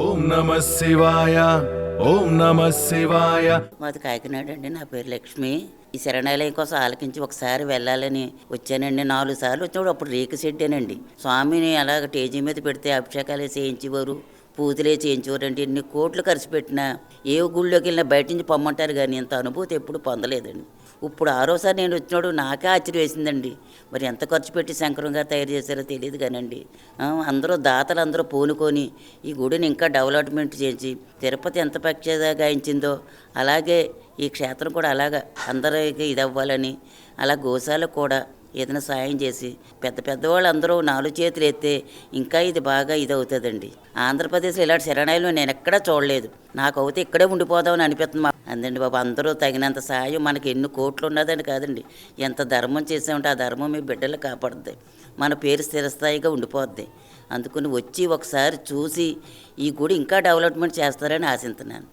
ఓం నమ శివాయ ఓం నమ శివాయ. మాది కాకినాడ అండి నా పేరు లక్ష్మి. ఈ శరణాలయం కోసం ఆలకించి ఒకసారి వెళ్ళాలని వచ్చానండి. నాలుగు సార్లు వచ్చినప్పుడు అప్పుడు రేకు షెడ్డేనండి. స్వామిని అలాగ టేజీ మీద పెడితే అభిషేకాలు చేయించేవారు. పూజలే చేయించేవారండి. ఎన్ని కోట్లు ఖర్చు పెట్టినా ఏ గుళ్ళోకి వెళ్ళినా బయట నుంచి పొమ్మంటారు కానీ ఇంత అనుభూతి ఎప్పుడు పొందలేదండి. ఇప్పుడు ఆరోసారి నేను వచ్చినాడు నాకే ఆశ్చర్యం వేసిందండి మరి ఎంత ఖర్చు పెట్టి శంకరంగా తయారు చేశారో తెలియదు కానండి. అందరూ దాతలు అందరూ పూనుకొని ఈ గుడిని ఇంకా డెవలప్మెంట్ చేసి తిరుపతి ఎంత పక్షగా గాయించిందో అలాగే ఈ క్షేత్రం కూడా అలాగా అందరికి ఇది అవ్వాలని అలా గోశాలకు కూడా ఏదైనా సాయం చేసి పెద్ద పెద్దవాళ్ళు అందరూ నాలుగు చేతులు ఎత్తే ఇంకా ఇది బాగా ఇది అవుతుందండి ఆంధ్రప్రదేశ్లో ఇలాంటి శరణాయిలు నేను ఎక్కడా చూడలేదు. నాకు అవుతే ఇక్కడే ఉండిపోదామని అనిపిస్తుంది మా- అందండి బాబు అందరూ తగినంత సాయం మనకి ఎన్ని కోట్లు ఉన్నదని కాదండి. ఎంత ధర్మం చేసామంటే ఆ ధర్మం మీ బిడ్డలు కాపాడుద్ది. మన పేరు స్థిరస్థాయిగా ఉండిపోద్ది. అందుకని వచ్చి ఒకసారి చూసి ఈ గుడి ఇంకా డెవలప్మెంట్ చేస్తారని ఆశిస్తున్నాను